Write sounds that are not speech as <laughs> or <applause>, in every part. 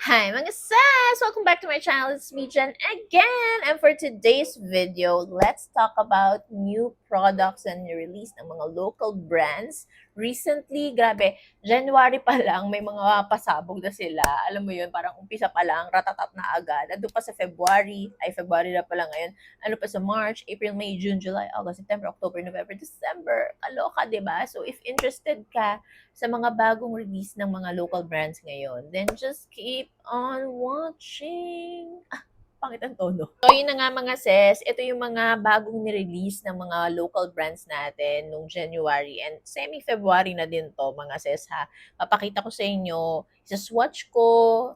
Hi mga sis! Welcome back to my channel. It's me, Jen, again. And for today's video, let's talk about new products and release ng mga local brands. Recently, grabe, January pa lang, may mga pasabog na sila. Alam mo yun, parang umpisa pa lang, ratatat na agad. Ando pa sa February, ay February na pala ngayon. Ano pa sa March, April, May, June, July, August, September, October, November, December. Kaloka, ba? So if interested ka sa mga bagong release ng mga local brands ngayon, then just keep on watching. Ah, pangit ang tono. So, yun na nga mga sis, ito yung mga bagong nirelease ng mga local brands natin nung January and semi-February na din to mga sis ha. Papakita ko sa inyo, isa-swatch ko,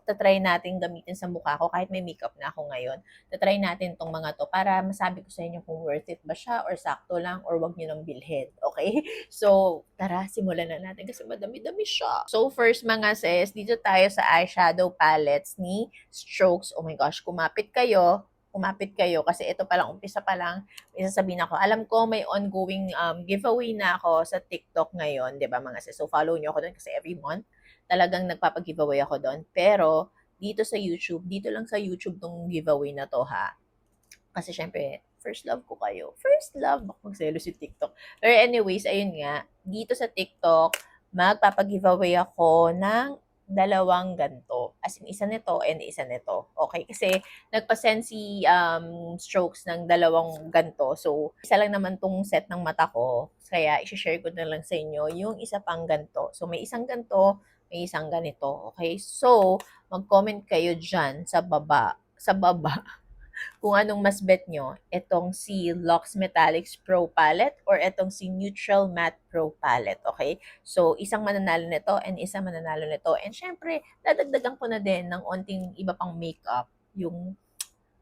tatry natin gamitin sa mukha ko kahit may makeup na ako ngayon. Tatry natin tong mga to para masabi ko sa inyo kung worth it ba siya or sakto lang or wag nyo nang bilhin. <laughs> Okay? So, tara, simulan na natin kasi madami-dami siya. So, first mga sis, dito tayo sa eyeshadow palettes ni Strokes. Oh my gosh, kumapit kayo, kumapit kayo kasi ito pa lang, umpisa pa lang, may sasabihin ako, alam ko may ongoing um, giveaway na ako sa TikTok ngayon, di ba mga sis? So, follow nyo ako doon kasi every month, talagang nagpapag-giveaway ako doon. Pero, dito sa YouTube, dito lang sa YouTube tong giveaway na to ha. Kasi syempre, first love ko kayo. First love, baka magselo si TikTok. Pero anyways, ayun nga, dito sa TikTok, magpapag-giveaway ako ng dalawang ganto. As in, isa nito and isa nito. Okay? Kasi nagpa-send si um, Strokes ng dalawang ganto. So, isa lang naman tong set ng mata ko. Kaya, isi-share ko na lang sa inyo yung isa pang ganto. So, may isang ganto, may isang ganito. Okay? So, mag-comment kayo dyan sa baba. Sa baba <laughs> kung anong mas bet nyo, itong si Lux Metallics Pro Palette or itong si Neutral Matte Pro Palette, okay? So, isang mananalo nito and isang mananalo nito. And syempre, dadagdagan ko na din ng onting iba pang makeup yung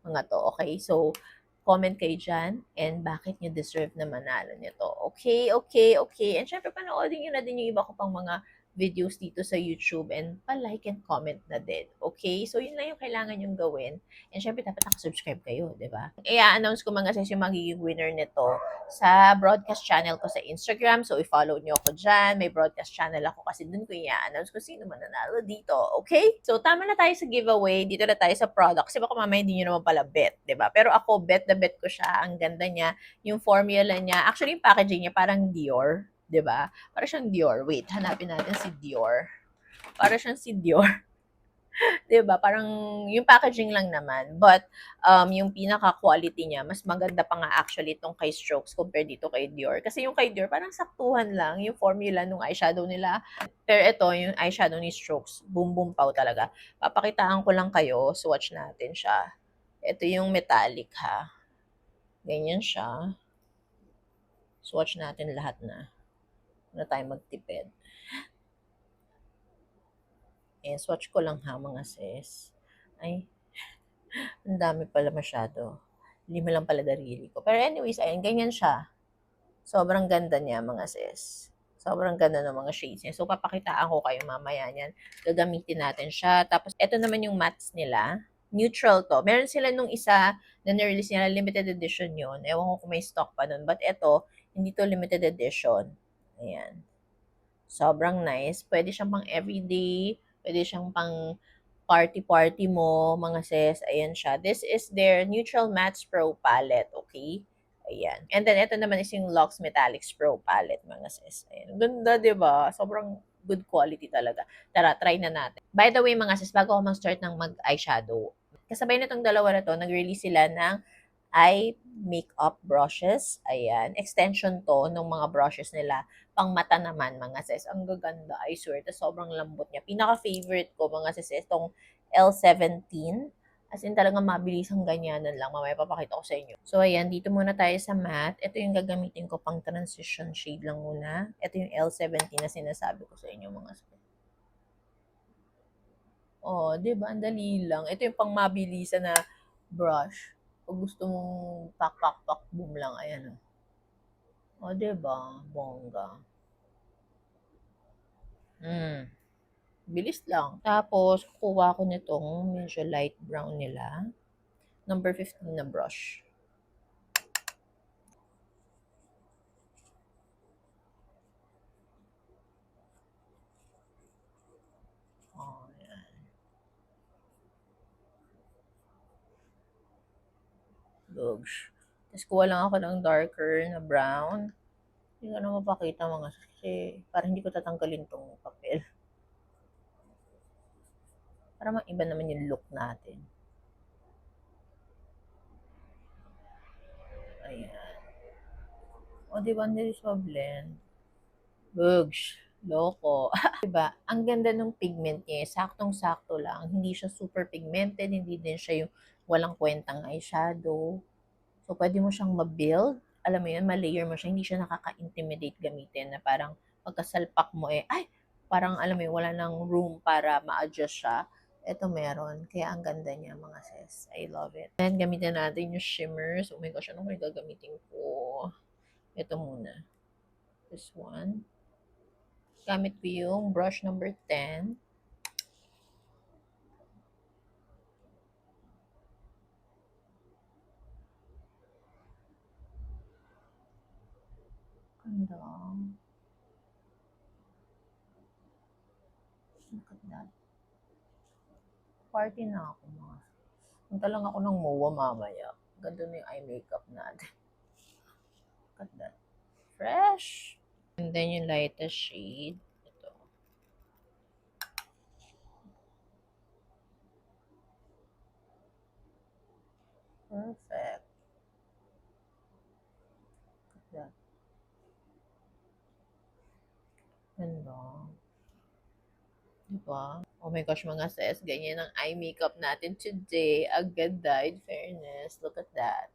mga to, okay? So, comment kayo dyan and bakit nyo deserve na manalo nito. Okay, okay, okay. And syempre, panoodin nyo na din yung iba ko pang mga videos dito sa YouTube and pa-like and comment na din. Okay? So, yun lang yung kailangan yung gawin. And syempre, dapat nakasubscribe kayo, di ba? I-announce ko mga sis yung magiging winner nito sa broadcast channel ko sa Instagram. So, i-follow nyo ako dyan. May broadcast channel ako kasi dun ko i-announce kung sino mananalo dito. Okay? So, tama na tayo sa giveaway. Dito na tayo sa product. Kasi baka mamaya hindi nyo naman pala bet, di ba? Pero ako, bet na bet ko siya. Ang ganda niya. Yung formula niya. Actually, yung packaging niya parang Dior. 'Di ba? Para siyang Dior. Wait, hanapin natin si Dior. Para siyang si Dior. <laughs> 'Di ba? Parang yung packaging lang naman, but um yung pinaka quality niya mas maganda pa nga actually itong kay Strokes compared dito kay Dior. Kasi yung kay Dior parang saktuhan lang yung formula nung eyeshadow nila. Pero ito yung eyeshadow ni Strokes, boom boom pow talaga. Papakitaan ko lang kayo, swatch natin siya. Ito yung metallic ha. Ganyan siya. Swatch natin lahat na na tayo magtipid. Eh, swatch ko lang ha mga sis. Ay, <laughs> ang dami pala masyado. Lima lang pala darili ko. Pero anyways, ayun, ganyan siya. Sobrang ganda niya mga sis. Sobrang ganda ng mga shades niya. So, papakitaan ko kayo mamaya niyan. Gagamitin natin siya. Tapos, ito naman yung mattes nila. Neutral to. Meron sila nung isa na nirelease nila, limited edition yun. Ewan ko kung may stock pa nun. But ito, hindi to limited edition. Ayan. Sobrang nice. Pwede siyang pang everyday. Pwede siyang pang party-party mo, mga sis. Ayan siya. This is their Neutral Matte Pro palette, okay? Ayan. And then, ito naman is yung Lux Metallics Pro palette, mga sis. Ayan. Ganda, di ba? Sobrang good quality talaga. Tara, try na natin. By the way, mga sis, bago ako mag-start ng mag-eyeshadow, kasabay na itong dalawa na to, nag-release sila ng eye makeup brushes. Ayan. Extension to ng mga brushes nila. Pang mata naman, mga sis. Ang gaganda, I swear. Tas sobrang lambot niya. Pinaka-favorite ko, mga sis, itong L17. As in, talagang mabilis ang ganyanan lang. Mamaya papakita ko sa inyo. So, ayan. Dito muna tayo sa matte. Ito yung gagamitin ko pang transition shade lang muna. Ito yung L17 na sinasabi ko sa inyo, mga sis. Oh, di ba? Ang dali lang. Ito yung pang mabilisan na brush. Kung gusto mong pak, pak, pak, boom lang, ayan o. O, diba? Bongga. Hmm. Bilis lang. Tapos, kukuha ko nitong medyo light brown nila. Number 15 na brush. Oh, yan. Dogs. Tapos kuha lang ako ng darker na brown. Hindi ko na mapakita mga sis, kasi parang hindi ko tatanggalin tong papel. Para maiba naman yung look natin. Ayan. O, di ba, hindi siya blend. Bugs. Loko. <laughs> diba? Ang ganda ng pigment niya. Saktong-sakto lang. Hindi siya super pigmented. Hindi din siya yung walang kwentang eyeshadow. So, pwede mo siyang ma-build. Alam mo yun, ma-layer mo siya. Hindi siya nakaka-intimidate gamitin na parang pagkasalpak mo eh, ay, parang alam mo yun, wala nang room para ma-adjust siya. Ito meron. Kaya ang ganda niya mga sis. I love it. Then, gamitin natin yung shimmers. Oh my gosh, ano ko yung gagamitin ko? Ito muna. This one. Gamit ko yung brush number 10. Ganda. Look at that. Party na ako mga. Punta lang ako ng MOA mamaya. Ganda na yung eye makeup natin. Look at that. Fresh. And then yung lightest shade. Ito. Perfect. Look at that. Ganda. Diba? Oh my gosh, mga sis, ganyan ang eye makeup natin today. Agad in fairness. Look at that.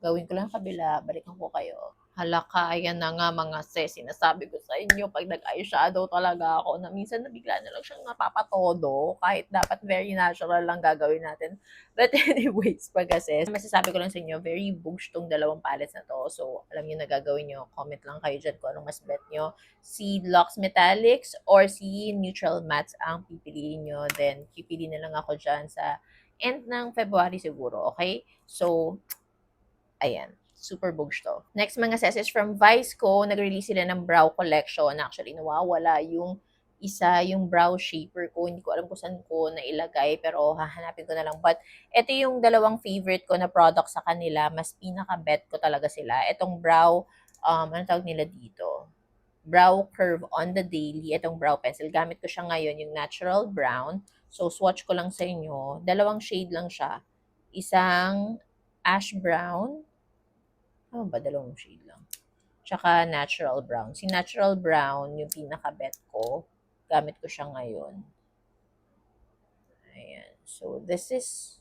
Gawin ko lang kabila, balikan ko kayo. Halaka, ayan na nga mga sis. Sinasabi ko sa inyo, pag nag-eyeshadow talaga ako, na minsan nabigla na lang siyang napapatodo. Kahit dapat very natural lang gagawin natin. But <laughs> anyways, pag sis, masasabi ko lang sa inyo, very boosh tong dalawang palettes na to. So, alam niyo na gagawin nyo. Comment lang kayo dyan kung anong mas bet nyo. Si Lux Metallics or si Neutral Mattes ang pipiliin nyo. Then, pipili na lang ako dyan sa end ng February siguro. Okay? So, ayan super bugs to. Next mga sis is from Vice Co. Nag-release sila ng brow collection. Actually, nawawala yung isa, yung brow shaper ko. Hindi ko alam kung saan ko nailagay, pero hahanapin ko na lang. But, ito yung dalawang favorite ko na product sa kanila. Mas pinaka-bet ko talaga sila. Itong brow, um, ano tawag nila dito? Brow curve on the daily. Itong brow pencil. Gamit ko siya ngayon, yung natural brown. So, swatch ko lang sa inyo. Dalawang shade lang siya. Isang ash brown ano ba, dalawang shade lang. Tsaka natural brown. Si natural brown, yung pinaka-bet ko, gamit ko siya ngayon. Ayan. So, this is,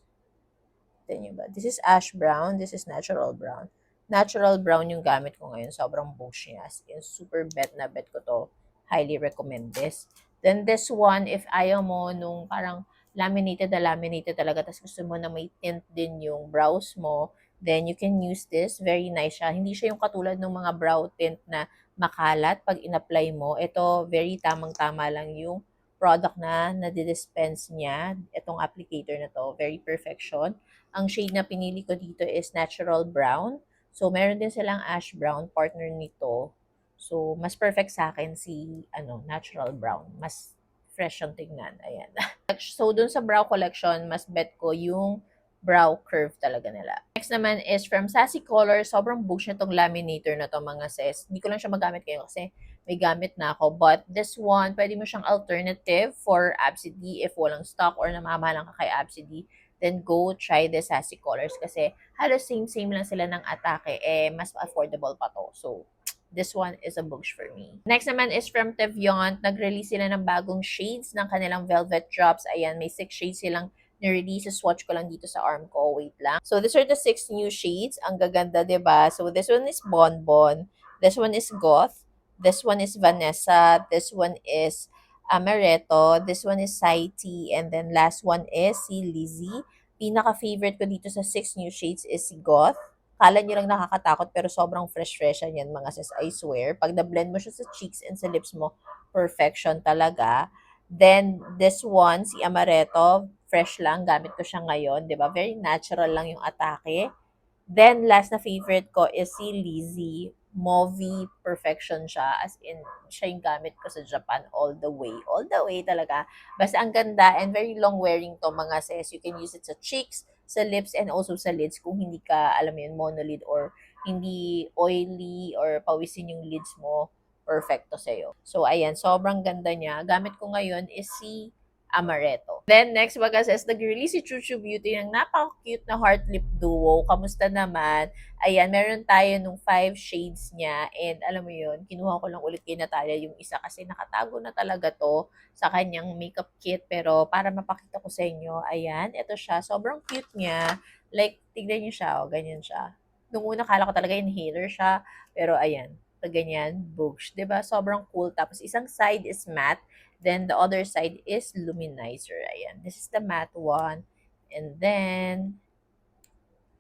tignan ba? This is ash brown. This is natural brown. Natural brown yung gamit ko ngayon. Sobrang bush niya. As in, super bet na bet ko to. Highly recommend this. Then this one, if ayaw mo nung parang laminated na laminated talaga, tapos gusto mo na may tint din yung brows mo, then you can use this. Very nice siya. Hindi siya yung katulad ng mga brow tint na makalat pag in-apply mo. Ito, very tamang-tama lang yung product na nadidispense niya. Itong applicator na to, very perfection. Ang shade na pinili ko dito is natural brown. So, meron din silang ash brown, partner nito. So, mas perfect sa akin si ano, natural brown. Mas fresh yung tignan. Ayan. <laughs> so, dun sa brow collection, mas bet ko yung brow curve talaga nila. Next naman is from Sassy Color. Sobrang bugs na tong laminator na to mga sis. Hindi ko lang siya magamit kayo kasi may gamit na ako. But this one, pwede mo siyang alternative for Absidy if walang stock or namamahalang ka kay Absidy then go try the Sassy Colors kasi halos same-same lang sila ng atake, eh, mas affordable pa to. So, this one is a books for me. Next naman is from Teviant. Nag-release sila ng bagong shades ng kanilang Velvet Drops. Ayan, may six shades silang ni-release. Swatch ko lang dito sa arm ko. Wait lang. So, these are the six new shades. Ang gaganda, ba So, this one is Bonbon. This one is Goth. This one is Vanessa. This one is Amaretto. This one is Saiti. And then last one is si Lizzie. Pinaka-favorite ko dito sa six new shades is si Goth. Kala nyo lang nakakatakot pero sobrang fresh-fresh yan mga sis. I swear. Pag na-blend mo siya sa cheeks and sa lips mo, perfection talaga. Then, this one, si Amaretto, fresh lang. Gamit ko siya ngayon. 'di ba Very natural lang yung atake. Then, last na favorite ko is si Lizzie movie perfection siya. As in, siya yung gamit ko sa Japan all the way. All the way talaga. Basta ang ganda and very long wearing to mga sis. You can use it sa cheeks, sa lips and also sa lids kung hindi ka, alam mo yun, monolid or hindi oily or pawisin yung lids mo, perfecto sa'yo. So, ayan, sobrang ganda niya. Gamit ko ngayon is si Amaretto. Then, next baga says, nag-release si Chuchu Beauty ng napaka-cute na heart lip duo. Kamusta naman? Ayan, meron tayo nung five shades niya. And alam mo yun, kinuha ko lang ulit kay Natalia yung isa kasi nakatago na talaga to sa kanyang makeup kit. Pero para mapakita ko sa inyo, ayan, ito siya. Sobrang cute niya. Like, tignan niyo siya, oh, ganyan siya. Nung una, kala ko talaga inhaler siya. Pero ayan, pag ganyan, books. 'di ba Sobrang cool. Tapos, isang side is matte. Then, the other side is luminizer. Ayan. This is the matte one. And then,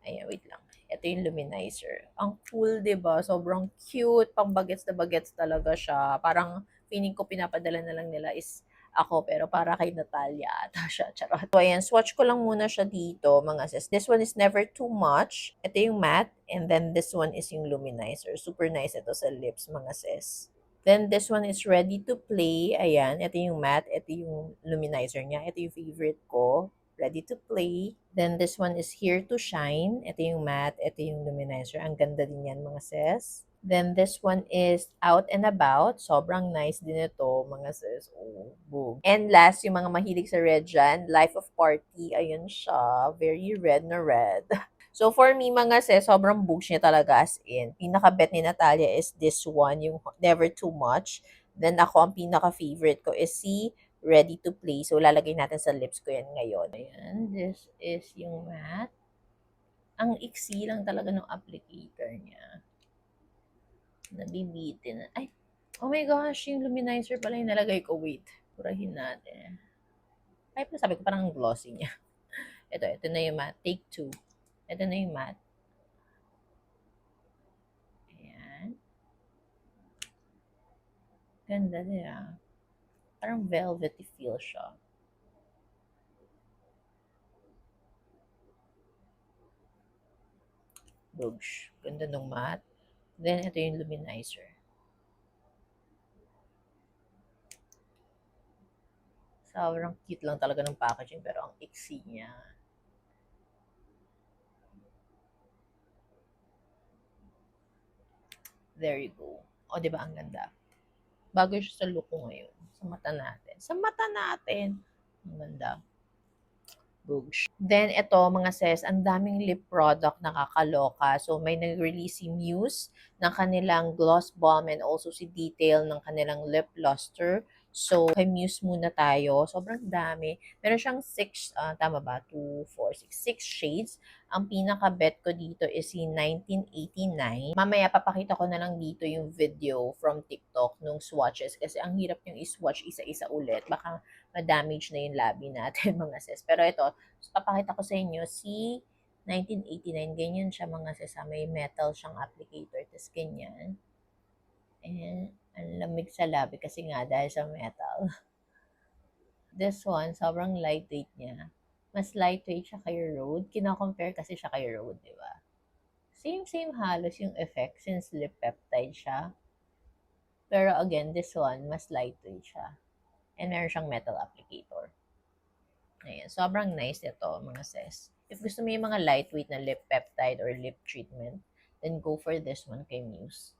ayan, wait lang. Ito yung luminizer. Ang cool, 'di ba Sobrang cute. Pang bagets na bagets talaga siya. Parang, feeling ko pinapadala na lang nila is ako, pero para kay Natalia ata <laughs> siya. Charot. So, ayan, swatch ko lang muna siya dito, mga sis. This one is never too much. Ito yung matte. And then, this one is yung luminizer. Super nice ito sa lips, mga sis. Then, this one is ready to play. Ayan, ito yung matte. Ito yung luminizer niya. Ito yung favorite ko. Ready to play. Then, this one is here to shine. Ito yung matte. Ito yung luminizer. Ang ganda din yan, mga sis. Then, this one is out and about. Sobrang nice din ito, mga sis. Oh, boom. And last, yung mga mahilig sa red dyan, Life of Party. Ayun siya. Very red na red. <laughs> So, for me, mga sis, sobrang books niya talaga as in. Pinaka-bet ni Natalia is this one, yung Never Too Much. Then, ako, ang pinaka-favorite ko is si Ready to Play. So, lalagay natin sa lips ko yan ngayon. Ayan, this is yung matte. Ang iksi lang talaga ng applicator niya. Nabibitin. Ay, oh my gosh, yung luminizer pala yung nalagay ko. Wait, purahin natin. Ay, sabi ko parang ang glossy niya. <laughs> Ito, ito na yung matte. Take two. Ito na yung matte. Ayan. Ganda niya. Parang velvety feel siya. Bugs. Ganda nung matte. Then, ito yung luminizer. Sobrang cute lang talaga ng packaging pero ang iksi niya. There you go. O, di ba ang ganda? Bago siya sa look ko ngayon. Sa mata natin. Sa mata natin. Ang ganda. Boogs. Then, ito, mga sis, ang daming lip product na kakaloka. So, may nag-release si Muse ng kanilang gloss balm and also si Detail ng kanilang lip luster. So, kay Muse muna tayo. Sobrang dami. Meron siyang 6, uh, tama ba? 2, 4, 6, 6 shades. Ang pinaka-bet ko dito is si 1989. Mamaya papakita ko na lang dito yung video from TikTok nung swatches kasi ang hirap yung iswatch isa-isa ulit. Baka ma-damage na yung labi natin <laughs> mga sis. Pero ito, papakita ko sa inyo si 1989. Ganyan siya mga sis. ah. May metal siyang applicator. Tapos ganyan. And ang lamig sa labi kasi nga dahil sa metal. <laughs> This one, sobrang lightweight niya. Mas lightweight siya kay Rode. Kino-compare kasi siya kay Rode, di ba? Same-same halos yung effect since lip peptide siya. Pero again, this one, mas lightweight siya. And meron siyang metal applicator. Ayan, sobrang nice ito, mga sis. If gusto mo yung mga lightweight na lip peptide or lip treatment, then go for this one kay Muse.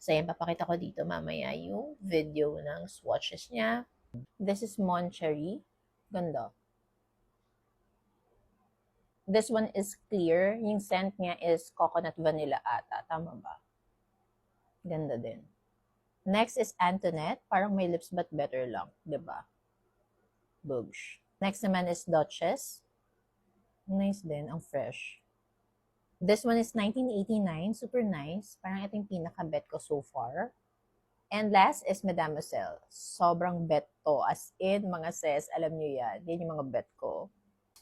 So, yan, papakita ko dito mamaya yung video ng swatches niya. This is Moncherry. Ganda. This one is clear. Yung scent niya is coconut vanilla ata. Tama ba? Ganda din. Next is Antoinette. Parang may lips but better lang. ba? Bugs. Next naman is Duchess. Nice din. Ang fresh. This one is 1989. Super nice. Parang ito yung pinaka-bet ko so far. And last is Mademoiselle. Sobrang bet to. As in, mga sis, alam nyo yan. Yan yung mga bet ko.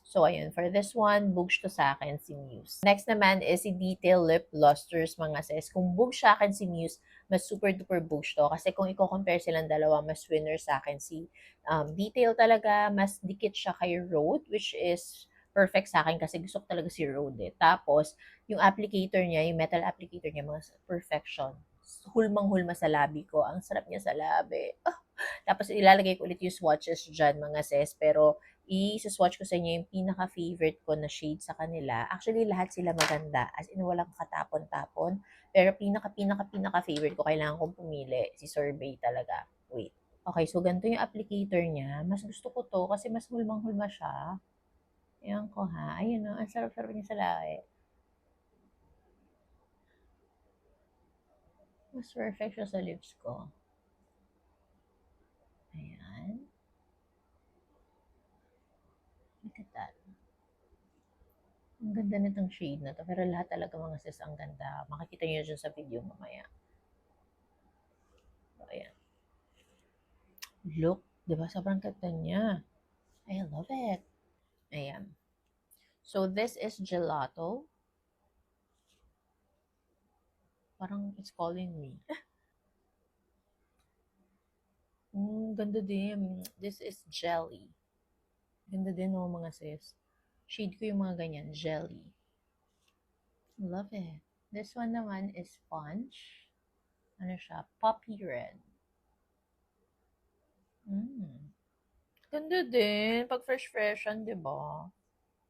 So, ayun. For this one, bugs to sa akin si Muse. Next naman is si Detail Lip Lusters, mga sis. Kung bugs sa akin si Muse, mas super duper bugs to. Kasi kung i-compare silang dalawa, mas winner sa akin si um, Detail talaga. Mas dikit siya kay Rode, which is perfect sa akin kasi gusto ko talaga si Rode eh. Tapos, yung applicator niya, yung metal applicator niya, mga perfection. Hulmang-hulma sa labi ko. Ang sarap niya sa labi. Ah. Tapos, ilalagay ko ulit yung swatches dyan, mga sis. Pero, i-swatch ko sa inyo yung pinaka-favorite ko na shade sa kanila. Actually, lahat sila maganda. As in, walang katapon-tapon. Pero pinaka-pinaka-pinaka-favorite ko, kailangan kong pumili. Si Sorbet talaga. Wait. Okay, so ganito yung applicator niya. Mas gusto ko to kasi mas hulmang-hulma siya. Ayan ko ha. Ayun o, ang sarap-sarap niya sa lahi. Mas perfect siya sa lips ko. Ayan. Look at that. Ang ganda nitong shade na to. Pero lahat talaga mga sis ang ganda. Makikita niyo dyan sa video mamaya. So, ayan. Look. Di ba? Sobrang ganda niya. I love it. Ayan. So, this is gelato. Parang it's calling me. <laughs> Mm, ganda din. This is jelly. Ganda din oh, mga sis. Shade ko yung mga ganyan. Jelly. Love it. This one naman is sponge. Ano siya? Poppy red. Mm. Ganda din. Pag fresh-freshan, di ba?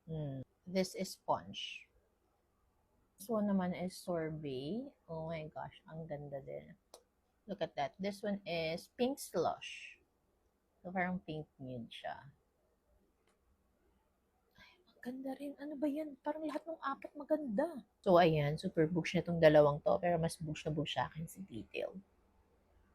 Mm. This is sponge. This one naman is sorbet. Oh my gosh, ang ganda din. Look at that. This one is pink slush. So, parang pink nude siya. Ay, maganda rin. Ano ba yan? Parang lahat ng apat maganda. So, ayan. Super books na itong dalawang to. Pero mas books na books sa akin si detail.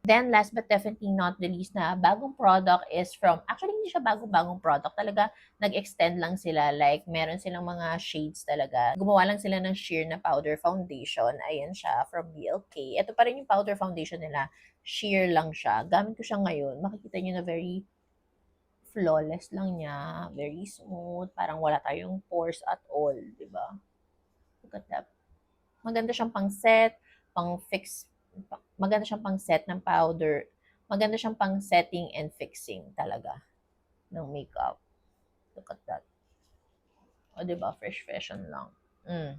Then, last but definitely not the least na bagong product is from, actually hindi siya bagong-bagong product. Talaga, nag-extend lang sila. Like, meron silang mga shades talaga. Gumawa lang sila ng sheer na powder foundation. Ayan siya, from BLK. Ito pa rin yung powder foundation nila. Sheer lang siya. Gamit ko siya ngayon. Makikita nyo na very flawless lang niya. Very smooth. Parang wala tayong pores at all. ba? Look at that. Maganda siyang pang set, pang fix maganda siyang pang set ng powder. Maganda siyang pang setting and fixing talaga ng makeup. Look at that. O, di ba? Fresh fashion lang. Mm.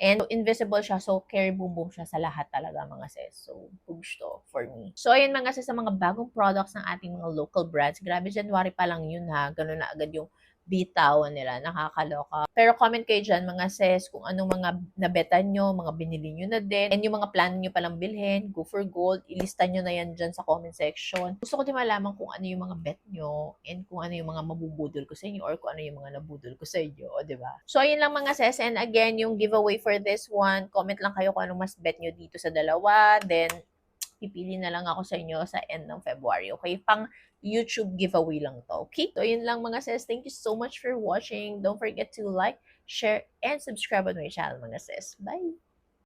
And invisible siya, so carry boom boom siya sa lahat talaga mga sis. So, push to for me. So, ayun mga sis, sa mga bagong products ng ating mga local brands. Grabe, January pa lang yun ha. Ganun na agad yung bitawan nila. Nakakaloka. Pero comment kayo dyan, mga sis, kung anong mga nabetan nyo, mga binili nyo na din, and yung mga plano nyo palang bilhin, go for gold, ilista nyo na yan dyan sa comment section. Gusto ko din malaman kung ano yung mga bet nyo, and kung ano yung mga mabubudol ko sa inyo, or kung ano yung mga nabudol ko sa inyo, o diba? So, ayun lang mga sis, and again, yung giveaway for this one, comment lang kayo kung anong mas bet nyo dito sa dalawa, then, pipili na lang ako sa inyo sa end ng February. Okay? Pang YouTube giveaway lang to. Okay? So, yun lang mga sis. Thank you so much for watching. Don't forget to like, share, and subscribe on my channel mga sis. Bye!